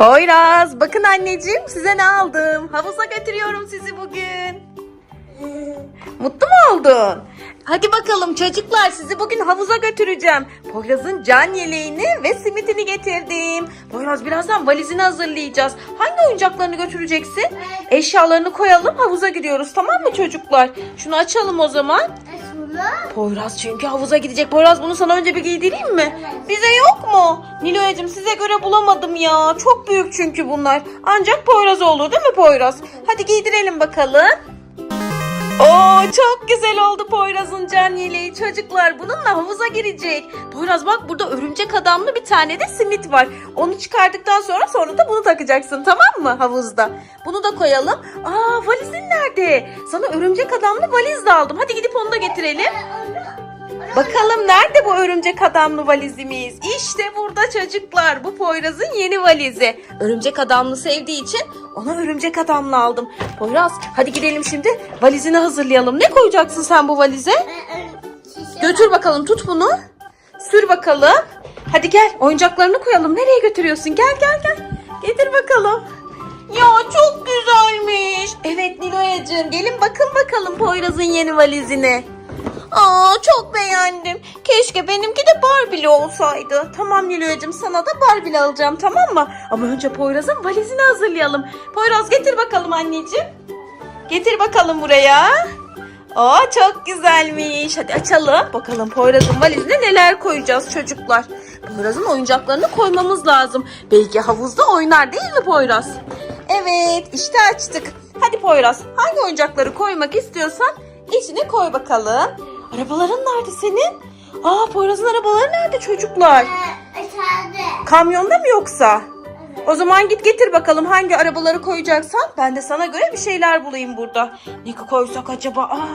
Poyraz bakın anneciğim size ne aldım. Havuza götürüyorum sizi bugün. Mutlu mu oldun? Hadi bakalım çocuklar sizi bugün havuza götüreceğim. Poyraz'ın can yeleğini ve simitini getirdim. Poyraz birazdan valizini hazırlayacağız. Hangi oyuncaklarını götüreceksin? Eşyalarını koyalım havuza gidiyoruz tamam mı çocuklar? Şunu açalım o zaman. Poyraz çünkü havuza gidecek. Poyraz bunu sana önce bir giydireyim mi? Bize yok mu? Nilo'yacığım size göre bulamadım ya. Çok büyük çünkü bunlar. Ancak Poyraz olur değil mi Poyraz? Hadi giydirelim bakalım. Oo çok güzel oldu Poyraz'ın can yeleği çocuklar. Bununla havuza girecek. Poyraz bak burada örümcek adamlı bir tane de simit var. Onu çıkardıktan sonra sonra da bunu takacaksın tamam mı havuzda? Bunu da koyalım. Aa valizin nerede? Sana örümcek adamlı valiz de aldım. Hadi gidip onu da getirelim. Bakalım nerede bu örümcek adamlı valizimiz? İşte burada çocuklar. Bu Poyraz'ın yeni valizi. Örümcek adamlı sevdiği için ona örümcek adamlı aldım. Poyraz hadi gidelim şimdi valizini hazırlayalım. Ne koyacaksın sen bu valize? Götür bakalım tut bunu. Sür bakalım. Hadi gel oyuncaklarını koyalım. Nereye götürüyorsun? Gel gel gel. Getir bakalım. Ya çok güzelmiş. Evet Nilo'yacığım gelin bakın bakalım Poyraz'ın yeni valizine. Aa çok beğendim. Keşke benimki de Barbie'li olsaydı. Tamam Nilo'yacığım sana da Barbie'li alacağım tamam mı? Ama önce Poyraz'ın valizini hazırlayalım. Poyraz getir bakalım anneciğim. Getir bakalım buraya. Aa çok güzelmiş. Hadi açalım. Bakalım Poyraz'ın valizine neler koyacağız çocuklar. Poyraz'ın oyuncaklarını koymamız lazım. Belki havuzda oynar değil mi Poyraz? Evet işte açtık. Hadi Poyraz hangi oyuncakları koymak istiyorsan içine koy bakalım. Arabaların nerede senin? Aa Poyraz'ın arabaları nerede çocuklar? Kamyonda mı yoksa? O zaman git getir bakalım hangi arabaları koyacaksan. Ben de sana göre bir şeyler bulayım burada. Ne koysak acaba? Aa,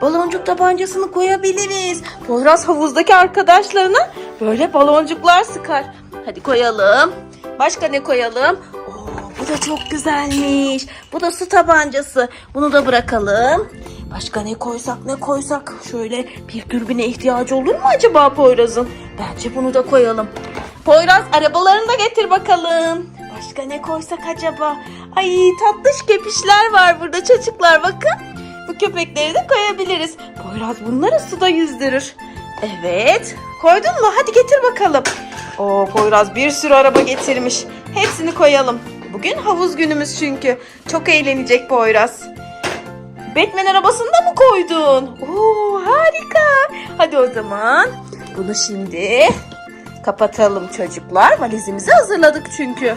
baloncuk tabancasını koyabiliriz. Poyraz havuzdaki arkadaşlarına böyle baloncuklar sıkar. Hadi koyalım. Başka ne koyalım? Oo, bu da çok güzelmiş. Bu da su tabancası. Bunu da bırakalım. Başka ne koysak ne koysak? Şöyle bir dürbüne ihtiyacı olur mu acaba Poyraz'ın? Bence bunu da koyalım. Poyraz arabalarını da getir bakalım. Başka ne koysak acaba? Ay tatlış kepişler var burada çocuklar bakın. Bu köpekleri de koyabiliriz. Poyraz bunları suda yüzdürür. Evet. Koydun mu? Hadi getir bakalım. Oo Poyraz bir sürü araba getirmiş. Hepsini koyalım. Bugün havuz günümüz çünkü. Çok eğlenecek Poyraz. Batman arabasını da mı koydun? Oo harika. Hadi o zaman bunu şimdi kapatalım çocuklar. Valizimizi hazırladık çünkü.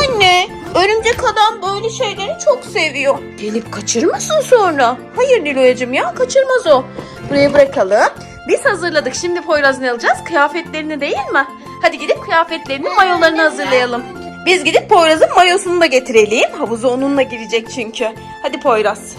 Anne, örümcek adam böyle şeyleri çok seviyor. Gelip kaçırmasın sonra. Hayır Nilo'yacığım ya, kaçırmaz o. Buraya bırakalım. Biz hazırladık. Şimdi Poyraz ne alacağız? Kıyafetlerini değil mi? Hadi gidip kıyafetlerini, mayolarını hazırlayalım. Biz gidip Poyraz'ın mayosunu da getirelim. Havuza onunla girecek çünkü. Hadi Poyraz.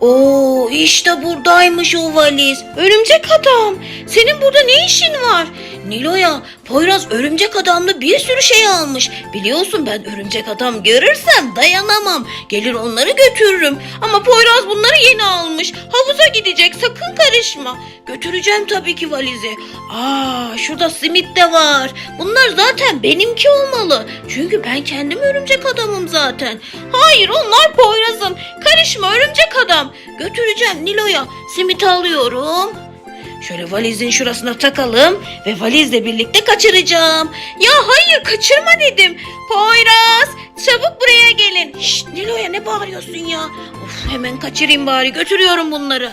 Oo işte buradaymış o valiz. Örümcek adam. Senin burada ne işin var? Nilo'ya Poyraz örümcek adamlı bir sürü şey almış. Biliyorsun ben örümcek adam görürsem dayanamam. Gelir onları götürürüm. Ama Poyraz bunları yeni almış. Havuza gidecek sakın karışma. Götüreceğim tabii ki valizi. Aa şurada simit de var. Bunlar zaten benimki olmalı. Çünkü ben kendim örümcek adamım zaten. Hayır onlar Poyraz'ın. Karışma örümcek adam. Götüreceğim Nilo'ya. Simit alıyorum. Şöyle valizin şurasına takalım ve valizle birlikte kaçıracağım. Ya hayır kaçırma dedim. Poyraz çabuk buraya gelin. Şşt Nilo'ya ne bağırıyorsun ya? Of hemen kaçırayım bari götürüyorum bunları.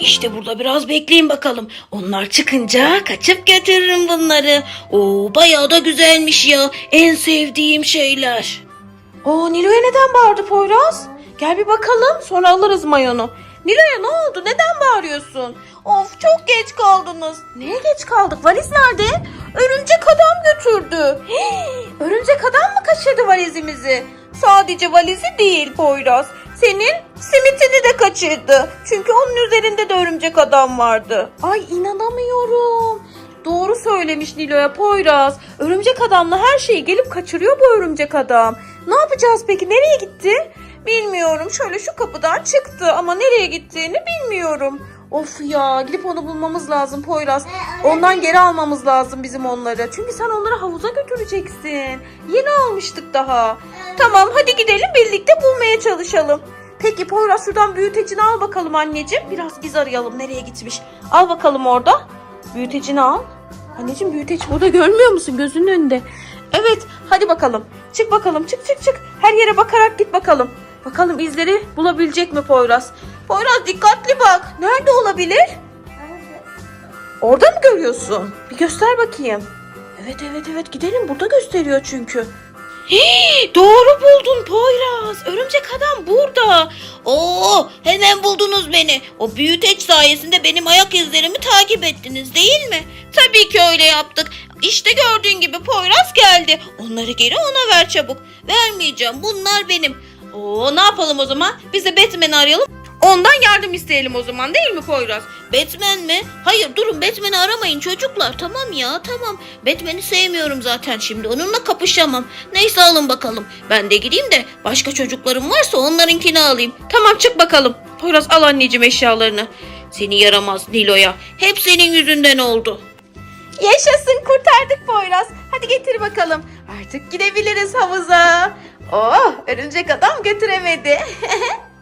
İşte burada biraz bekleyin bakalım. Onlar çıkınca kaçıp götürürüm bunları. Oo bayağı da güzelmiş ya. En sevdiğim şeyler. Oo Nilo'ya neden bağırdı Poyraz? Gel bir bakalım sonra alırız mayonu. Nilo'ya ne oldu? Neden bağırıyorsun? Of çok geç kaldınız. Neye geç kaldık? Valiz nerede? Örümcek adam götürdü. Örümcek adam mı kaçırdı valizimizi? Sadece valizi değil Poyraz. Senin simitini de kaçırdı. Çünkü onun üzerinde de örümcek adam vardı. Ay inanamıyorum. Doğru söylemiş Nilo'ya Poyraz. Örümcek adamla her şeyi gelip kaçırıyor bu örümcek adam. Ne yapacağız peki? Nereye gitti? Bilmiyorum. Şöyle şu kapıdan çıktı ama nereye gittiğini bilmiyorum. Of ya gidip onu bulmamız lazım Poyraz. Ondan geri almamız lazım bizim onları. Çünkü sen onları havuza götüreceksin. Yeni almıştık daha. Tamam hadi gidelim birlikte bulmaya çalışalım. Peki Poyraz şuradan büyütecini al bakalım anneciğim. Biraz iz arayalım nereye gitmiş. Al bakalım orada. Büyütecini al. Anneciğim büyüteç burada görmüyor musun gözünün önünde? Evet hadi bakalım. Çık bakalım çık çık çık. Her yere bakarak git bakalım. Bakalım izleri bulabilecek mi Poyraz? Poyraz dikkatli bak. Nerede olabilir? Orada mı görüyorsun? Bir göster bakayım. Evet evet evet gidelim burada gösteriyor çünkü. Hii, doğru buldun Poyraz. Örümcek adam burada. Oo, hemen buldunuz beni. O büyüteç sayesinde benim ayak izlerimi takip ettiniz değil mi? Tabii ki öyle yaptık. İşte gördüğün gibi Poyraz geldi. Onları geri ona ver çabuk. Vermeyeceğim. Bunlar benim. Oo, ne yapalım o zaman? Biz de Batman'i arayalım. Ondan yardım isteyelim o zaman değil mi Poyraz? Batman mi? Hayır durun Batman'i aramayın çocuklar. Tamam ya tamam. Batman'i sevmiyorum zaten şimdi. Onunla kapışamam. Neyse alın bakalım. Ben de gideyim de başka çocuklarım varsa onlarınkini alayım. Tamam çık bakalım. Poyraz al anneciğim eşyalarını. Seni yaramaz Nilo'ya. Hep senin yüzünden oldu. Yaşasın kurtardık Poyraz. Hadi getir bakalım. Artık gidebiliriz havuza. Oh örümcek adam götüremedi.